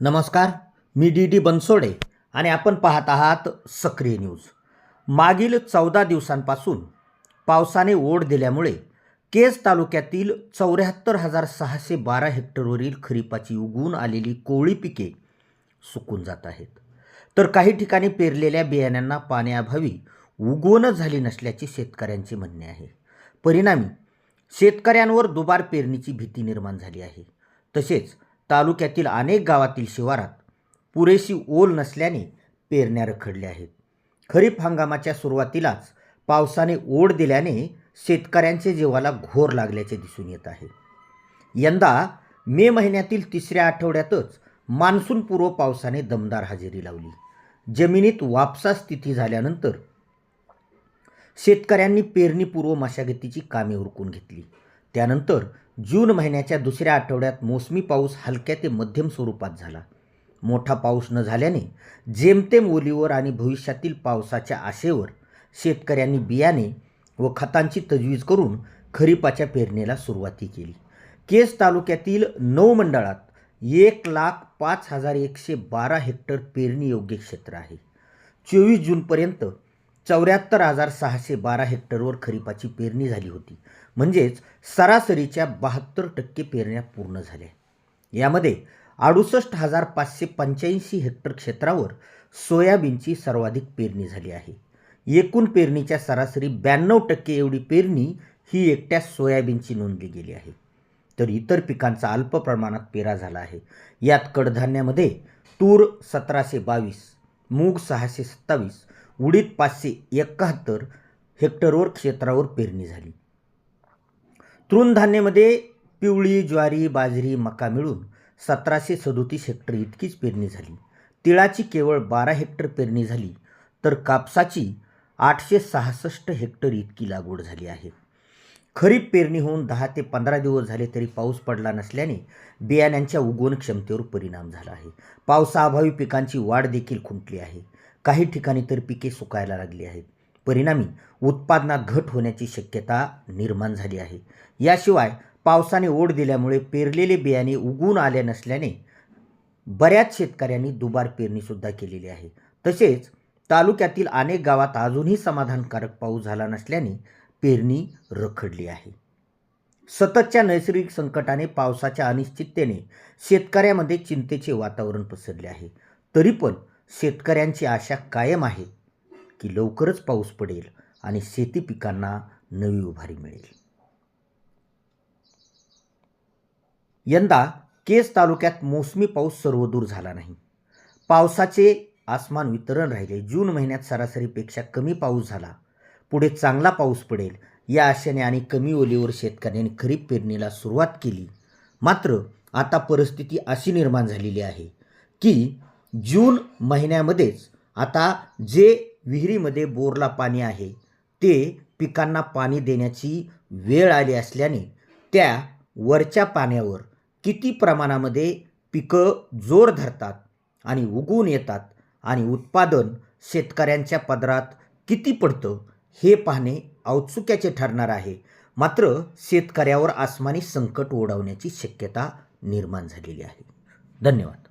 नमस्कार मी D D Bansode आणि आपण पाहत आहात सक्रिय न्यूज. मागील चौदा दिवसांपासून पावसाने ओढ दिल्यामुळे केज तालुक्यातील चौऱ्याहत्तर हजार सहाशे बारा हेक्टरवरील खरीपाची उगवून आलेली कोळी पिके सुकून जात आहेत. तर काही ठिकाणी पेरलेल्या बियाण्यांना पाण्याअभावी उगवण झाली नसल्याचे शेतकऱ्यांचे म्हणणे आहे. परिणामी शेतकऱ्यांवर दुबार पेरणीची भीती निर्माण झाली आहे. तसेच तालुक्यातील अनेक गावातील शिवारात पुरेशी ओल नसल्याने पेरण्या रखडल्या आहेत. खरीप हंगामाच्या सुरुवातीलाच पावसाने ओढ दिल्याने शेतकऱ्यांचे जीवाला घोर लागल्याचे दिसून येत आहे. यंदा मे महिन्यातील तिसऱ्या आठवड्यातच मान्सूनपूर्व पावसाने दमदार हजेरी लावली. जमिनीत वापसा स्थिती झाल्यानंतर शेतकऱ्यांनी पेरणीपूर्व मशागतीची कामे उरकून घेतली. त्यानंतर जून महिन्याच्या दुसऱ्या आठवड्यात मोसमी पाऊस हलक्या ते मध्यम स्वरूपात झाला. मोठा पाऊस न झाल्याने जेमतेम ओलीवर आणि भविष्यातील पावसाच्या आशेवर शेतकऱ्यांनी बियाणे व खतांची तजवीज करून खरीपाच्या पेरणीला सुरुवाती केली. केस तालुक्यातील नऊ मंडळात एक लाख पाच हजार एकशे बारा हेक्टर पेरणी योग्य क्षेत्र आहे. चोवीस जूनपर्यंत चौऱ्याहत्तर हजार सहाशे बारा हेक्टरवर खरीपाची पेरणी झाली होती. म्हणजेच सरासरीच्या बहात्तर टक्के पेरण्या पूर्ण झाल्या. यामध्ये अडुसष्ट हजार पाचशे पंच्याऐंशी हेक्टर क्षेत्रावर सोयाबीनची सर्वाधिक पेरणी झाली आहे. एकूण पेरणीच्या सरासरी ब्याण्णव टक्के एवढी पेरणी ही एकट्या सोयाबीनची नोंदली गेली आहे. तर इतर पिकांचा अल्प प्रमाणात पेरा झाला आहे. यात कडधान्यामध्ये तूर सतराशे बावीस मूग सहाशे सत्तावीस उडीद पाचशे एकाहत्तर हेक्टरवर क्षेत्रावर पेरणी झाली. तृणधान्यामध्ये पिवळी ज्वारी बाजरी मका मिळून सतराशे सदोतीस हेक्टर इतकीच पेरणी झाली. तिळाची केवळ बारा हेक्टर पेरणी झाली तर कापसाची आठशे सहासष्ट हेक्टर इतकी लागवड झाली आहे. खरीप पेरणी होऊन दहा ते पंधरा दिवस झाले तरी पाऊस पडला नसल्याने बियाण्यांच्या उगवण क्षमतेवर परिणाम झाला आहे. पावसाअभावी पिकांची वाढ देखील खुंटली आहे. काही ठिकाणी तर पिके सुकायला लागली आहेत. परिणामी उत्पादनात घट होण्याची शक्यता निर्माण झाली आहे. याशिवाय पावसाने ओढ दिल्यामुळे पेरलेले बियाणे उगवून आले नसल्याने बऱ्याच शेतकऱ्यांनी दुबार पेरणीसुद्धा केलेली आहे. तसेच तालुक्यातील अनेक गावात अजूनही समाधानकारक पाऊस झाला नसल्याने पेरणी रखडली आहे. सततच्या नैसर्गिक संकटाने पावसाच्या अनिश्चिततेने शेतकऱ्यामध्ये चिंतेचे वातावरण पसरले आहे. तरी पण शेतकऱ्यांची आशा कायम आहे की लवकरच पाऊस पडेल आणि शेती पिकांना नवी उभारी मिळेल. यंदा केस तालुक्यात मोसमी पाऊस सर्वदूर झाला नाही. पावसाचे आसमान वितरण राहिले. जून महिन्यात सरासरीपेक्षा कमी पाऊस झाला. पुढे चांगला पाऊस पडेल. या आशेने आणि कमी ओलीवर शेतकऱ्यांनी खरीप पेरणीला सुरुवात केली. मात्र आता परिस्थिती अशी निर्माण झालेली आहे की जून महिन्यामध्येच आता जे विहिरीमध्ये बोरला पाणी आहे ते पिकांना पाणी देण्याची वेळ आली असल्याने त्या वरच्या पाण्यावर किती प्रमाणामध्ये पिकं जोर धरतात आणि उगवून येतात आणि उत्पादन शेतकऱ्यांच्या पदरात किती पडतं हे पाहणे औत्सुक्याचे ठरणार आहे. मात्र शेतकऱ्यावर आसमानी संकट ओढवण्याची शक्यता निर्माण झालेली आहे. धन्यवाद.